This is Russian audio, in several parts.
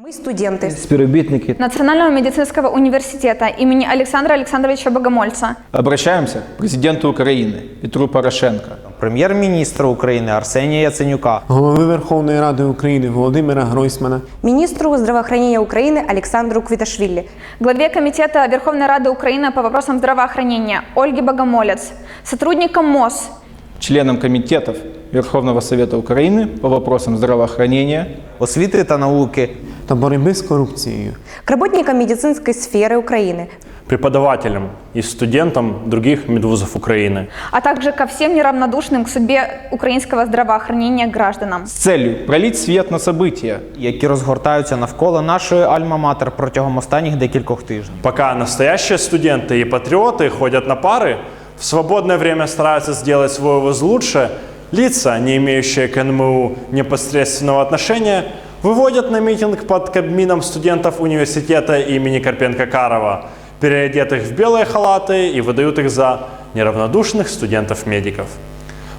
Мы студенты. співробітники. Национального медицинского университета имени Александра Александровича Богомольца, Обращаємося к президенту України Петру Порошенка. прем'єр-міністра України Арсенія Яценюка, голови Верховної Ради України Володимира Гройсмана, Министру здравоохранения Украины Александру Квиташвили. главе Комитета Верховной Рады Украины по вопросам здравоохранения Ольге Богомолец, сотрудникам МОЗ, членам комітетів Верховного Совета України по вопросам здравоохранения, освіти та науки, та боротьби з корупцією. К работникам медицинской сферы Украины. преподавателям и студентам других медвузов Украины. а также ко всем неравнодушным к судьбе украинского здравоохранения гражданам. з целью пролить свет на события, які розгортаються навколо нашої альма-матер протягом останніх декількох тижнів. Пока настоящие студенты и патриоты ходят на пары, в свободное время стараются сделать свой вуз лучше, лица, не имеющие к НМУ непосредственного отношения, выводят на митинг под кабмином студентов университета имени Карпенко-Карова, переодетых в белые халаты и выдают их за неравнодушных студентов-медиков.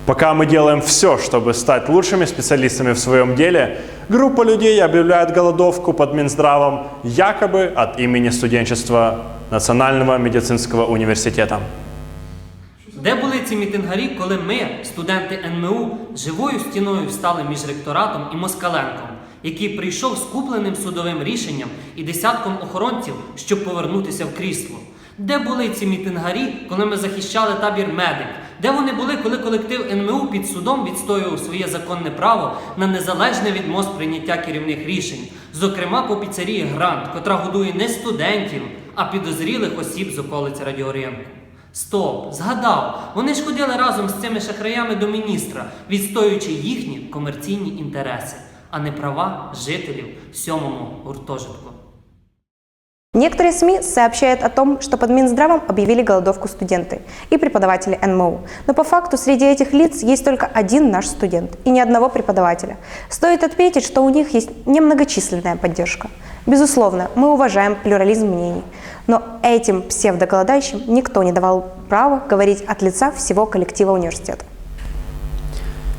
Пока мы делаем все, чтобы стать лучшими специалистами в своем деле, группа людей объявляет голодовку под Минздравом якобы от имени студенчества Национального медицинского университета. Де були ці мітингарі, коли ми, студенти НМУ, живою стіною встали між ректоратом і Москаленком, Який прийшов з купленим судовим рішенням і десятком охоронців, щоб повернутися в крісло? Де були ці мітингарі, коли ми захищали табір медик? Де вони були, коли колектив НМУ під судом відстоював своє законне право на незалежне від МОЗ прийняття керівних рішень, зокрема по піцерії Грант, котра годує не студентів, а підозрілих осіб з околиць Радіоринку? Стоп, згадав. Вони ж ходили разом з цими шахраями до міністра, відстоюючи їхні комерційні інтереси, а не права жителів сьомому гуртожитку. Некоторые СМИ сообщают о том, что под Минздравом объявили голодовку студенты и преподаватели НМУ. Но по факту среди этих лиц есть только один наш студент и ни одного преподавателя. Стоит отметить, что у них есть немногочисленная поддержка. Безусловно, мы уважаем плюрализм мнений, но этим псевдоголодающим никто не давал права говорить от лица всего коллектива университета.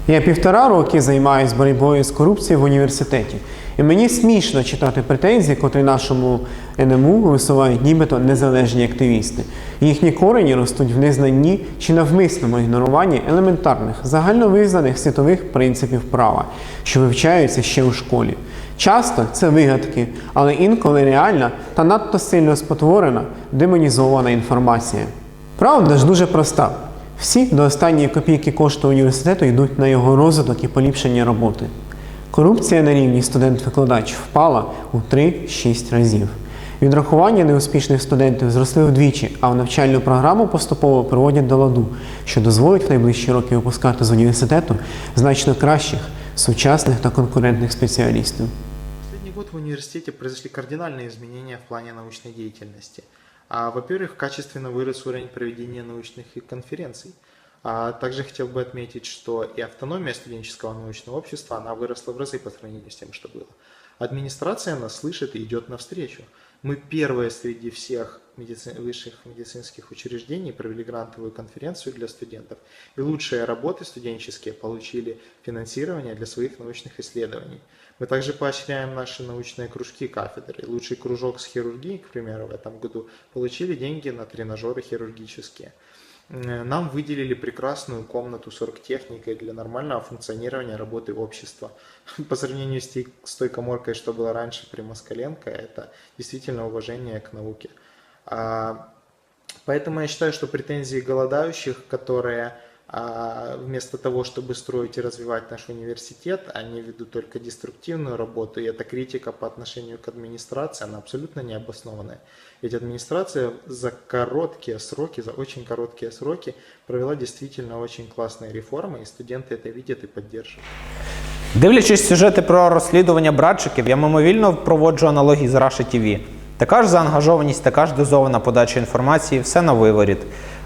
Я півтора роки займаюся боротьбою з корупцією в університеті. І мені смішно читати претензії, котрі нашому НМУ висувають нібито незалежні активісти. Їхні корені ростуть в незнанні чи навмисному ігноруванні елементарних загальновизнаних світових принципів права, що вивчаються ще у школі. Часто це вигадки, але інколи реальна та надто сильно спотворена, демонізована інформація. Правда ж дуже проста. Всі до останньої копійки кошту університету йдуть на його розвиток і поліпшення роботи. Корупція на рівні студент-викладач впала у 3-6 разів. Відрахування неуспішних студентів зросли вдвічі, а в навчальну програму поступово приводять до ладу, що дозволить в найближчі роки випускати з університету значно кращих, сучасних та конкурентних спеціалістів. Последний год в университете произошли кардинальные изменения в плане научной деятельности. А, Во-первых, качественно вырос уровень проведения научных конференций. А также хотел бы отметить, что и автономия студенческого научного общества, она выросла в разы по сравнению с тем, что было. Администрация нас слышит и идет навстречу. Мы первые среди всех медици- высших медицинских учреждений провели грантовую конференцию для студентов. И лучшие работы студенческие получили финансирование для своих научных исследований. Мы также поощряем наши научные кружки кафедры. Лучший кружок с хирургии, к примеру, в этом году получили деньги на тренажеры хирургические. Нам выделили прекрасную комнату с оргтехникой для нормального функционирования работы общества. По сравнению с той коморкой, что было раньше при Москаленко, это действительно уважение к науке. А, Поэтому я считаю, что претензии голодающих, которые а, вместо того, чтобы строить и развивать наш университет, они ведут только деструктивную работу, и эта критика по отношению к администрации, она абсолютно необоснованная. Ведь администрация за короткие сроки, за очень короткие сроки провела действительно очень классные реформы, и студенты это видят и поддерживают. Дивлячись сюжети про розслідування братчиків, я мимовільно проводжу аналогії з Russia TV. Така ж заангажованість, така ж дозована подача інформації, все на виворіт.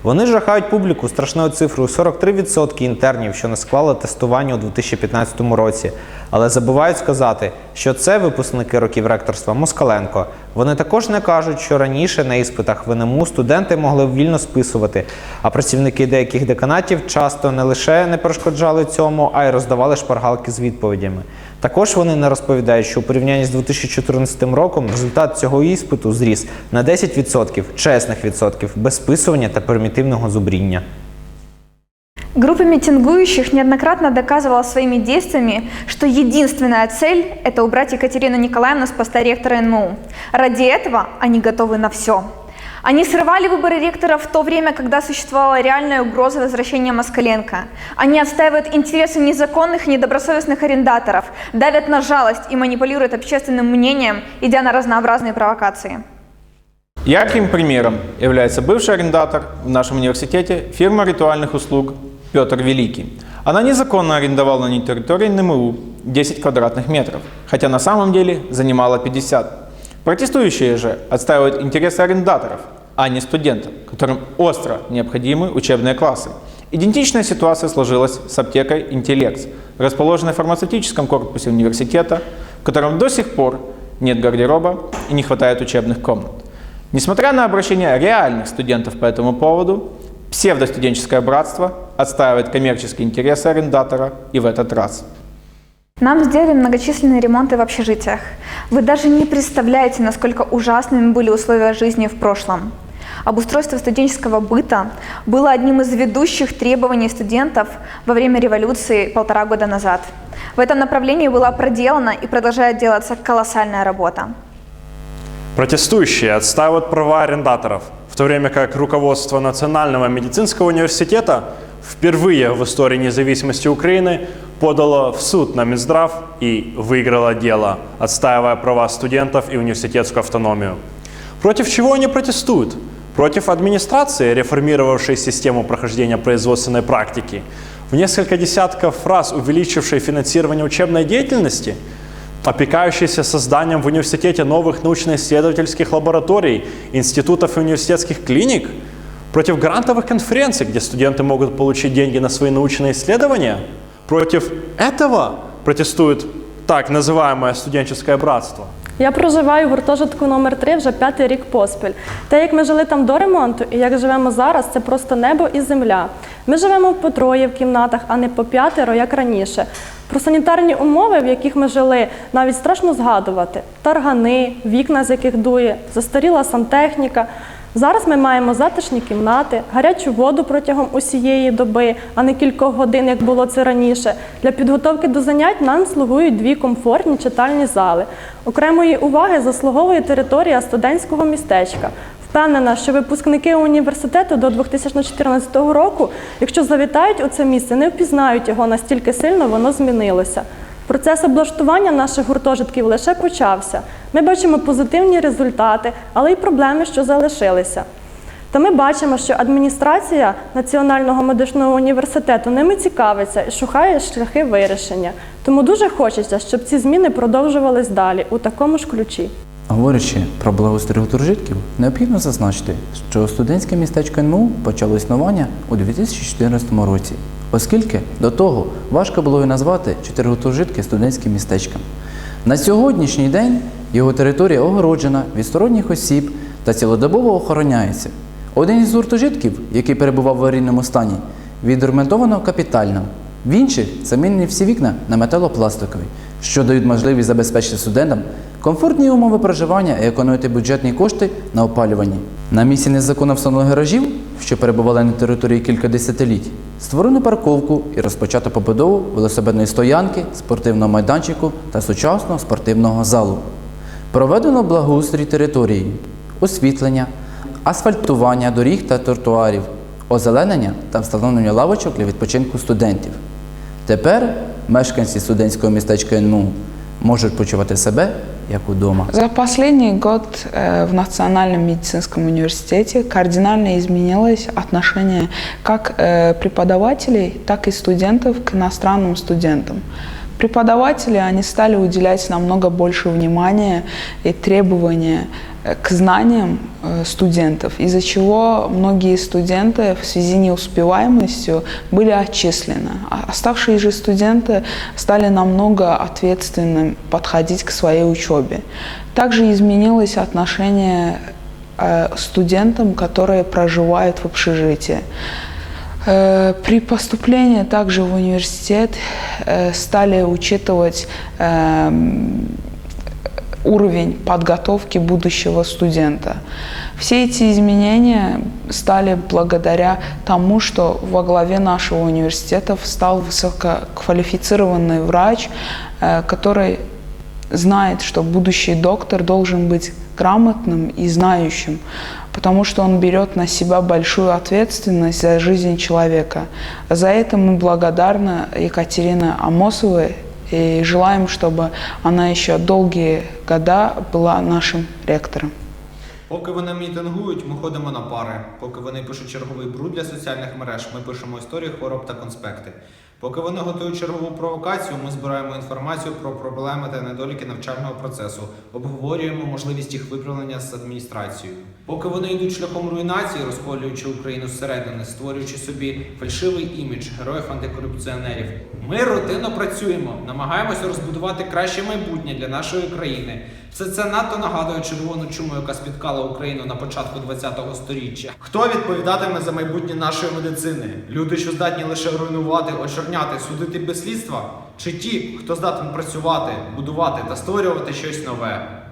Вони жахають публіку страшною цифрою 43% інтернів, що не склали тестування у 2015 році. Але забувають сказати, що це випускники років ректорства Москаленко. Вони також не кажуть, що раніше на іспитах в НМУ студенти могли вільно списувати, а працівники деяких деканатів часто не лише не перешкоджали цьому, а й роздавали шпаргалки з відповідями. Також вони не розповідають, що у порівнянні з 2014 роком результат цього іспиту зріс на 10% чесних відсотків без списування та примітивного зубріння. Группа митингующих неоднократно доказывала своими действиями, что единственная цель – это убрать Екатерину Николаевну с поста ректора НМУ. Ради этого они готовы на все. Они срывали выборы ректора в то время, когда существовала реальная угроза возвращения Москаленко. Они отстаивают интересы незаконных, недобросовестных арендаторов, давят на жалость и манипулируют общественным мнением, идя на разнообразные провокации. Ярким примером является бывший арендатор в нашем университете фирма ритуальных услуг Петр Великий. Она незаконно арендовала на территории НМУ 10 квадратных метров, хотя на самом деле занимала 50. Протестующие же отстаивают интересы арендаторов, а не студентов, которым остро необходимы учебные классы. Идентичная ситуация сложилась с аптекой «Интеллекс», расположенной в фармацевтическом корпусе университета, в котором до сих пор нет гардероба и не хватает учебных комнат. Несмотря на обращения реальных студентов по этому поводу, псевдостуденческое братство отстаивает коммерческие интересы арендатора и в этот раз. Нам сделали многочисленные ремонты в общежитиях. Вы даже не представляете, насколько ужасными были условия жизни в прошлом. Обустройство студенческого быта было одним из ведущих требований студентов во время революции полтора года назад. В этом направлении была проделана и продолжает делаться колоссальная работа. Протестующие отстаивают права арендаторов, то время как руководство Национального медицинского университета впервые в истории независимости Украины подало в суд на Минздрав и выиграло дело, отстаивая права студентов и университетскую автономию. Против чего они протестуют? Против администрации, реформировавшей систему прохождения производственной практики, в несколько десятков раз увеличившей финансирование учебной деятельности – опекающийся созданием в университете новых научно-исследовательских лабораторий, институтов и университетских клиник, против грантовых конференций, где студенты могут получить деньги на свои научные исследования. Против этого протестует так называемое студенческое братство. Я проживаю в гуртожитку номер 3 вже п'ятий рік поспіль. Те, як ми жили там до ремонту і як живемо зараз, це просто небо і земля. Ми живемо по троє в кімнатах, а не по п'ятеро, як раніше. Про санітарні умови, в яких ми жили, навіть страшно згадувати: таргани, вікна, з яких дує, застаріла сантехніка. Зараз ми маємо затишні кімнати, гарячу воду протягом усієї доби, а не кількох годин, як було це раніше. Для підготовки до занять нам слугують дві комфортні читальні зали. Окремої уваги заслуговує територія студентського містечка. Впевнена, що випускники університету до 2014 року, якщо завітають у це місце, не впізнають його настільки сильно воно змінилося. Процес облаштування наших гуртожитків лише почався. Ми бачимо позитивні результати, але й проблеми, що залишилися. Та ми бачимо, що адміністрація Національного медичного університету ними цікавиться і шукає шляхи вирішення. Тому дуже хочеться, щоб ці зміни продовжувались далі у такому ж ключі. Говорячи про благоустрій гуртожитків, необхідно зазначити, що студентське містечко НМУ почало існування у 2014 році, оскільки до того важко було і назвати чотири гуртожитки студентським містечком. На сьогоднішній день його територія огороджена від сторонніх осіб та цілодобово охороняється. Один із гуртожитків, який перебував в аварійному стані, відремонтовано капітально. В інших замінені всі вікна на металопластикові, що дають можливість забезпечити студентам комфортні умови проживання і економити бюджетні кошти на опалюванні. На місці незаконно встановлених гаражів, що перебували на території кілька десятиліть, створено парковку і розпочато побудову велосипедної стоянки, спортивного майданчику та сучасного спортивного залу. Проведено благоустрій території, освітлення, асфальтування доріг та тротуарів, озеленення та встановлення лавочок для відпочинку студентів. Тепер мешканці студентського містечка НМУ можуть почувати себе як удома. За последний год э, в Национальном медицинском университете кардинально изменилось отношение как э, преподавателей, так и студентов к иностранным студентам. Преподаватели, они стали уделять намного больше внимания и требования э, к знаниям э, студентов, из-за чего многие студенты в связи с неуспеваемостью были отчислены. А оставшие же студенты стали намного ответственно подходить к своей учебе. Также изменилось отношение э, студентам, которые проживают в общежитии. Э, При поступлении также в университет э, стали учитывать эм, уровень подготовки будущего студента. Все эти изменения стали благодаря тому, что во главе нашего университета стал высококвалифицированный врач, э, который знает, что будущий доктор должен быть грамотным и знающим, потому что он берет на себя большую ответственность за жизнь человека. За это мы благодарны Екатерине Амосовой и желаем, чтобы она еще долгие года была нашим ректором. Поки вони мітингують, ми ходимо на пари. Поки вони пишуть черговий бруд для соціальних мереж, ми пишемо історії хвороб та конспекти. Поки вони готують чергову провокацію, ми збираємо інформацію про проблеми та недоліки навчального процесу, обговорюємо можливість їх виправлення з адміністрацією. Поки вони йдуть шляхом руйнації, розколюючи Україну зсередини, створюючи собі фальшивий імідж героїв антикорупціонерів, ми рутинно працюємо, намагаємося розбудувати краще майбутнє для нашої країни. Все це надто нагадує червону чуму, яка спіткала Україну на початку ХХ століття. Хто відповідатиме за майбутнє нашої медицини? Люди, що здатні лише руйнувати, очерняти, судити без слідства? Чи ті, хто здатен працювати, будувати та створювати щось нове?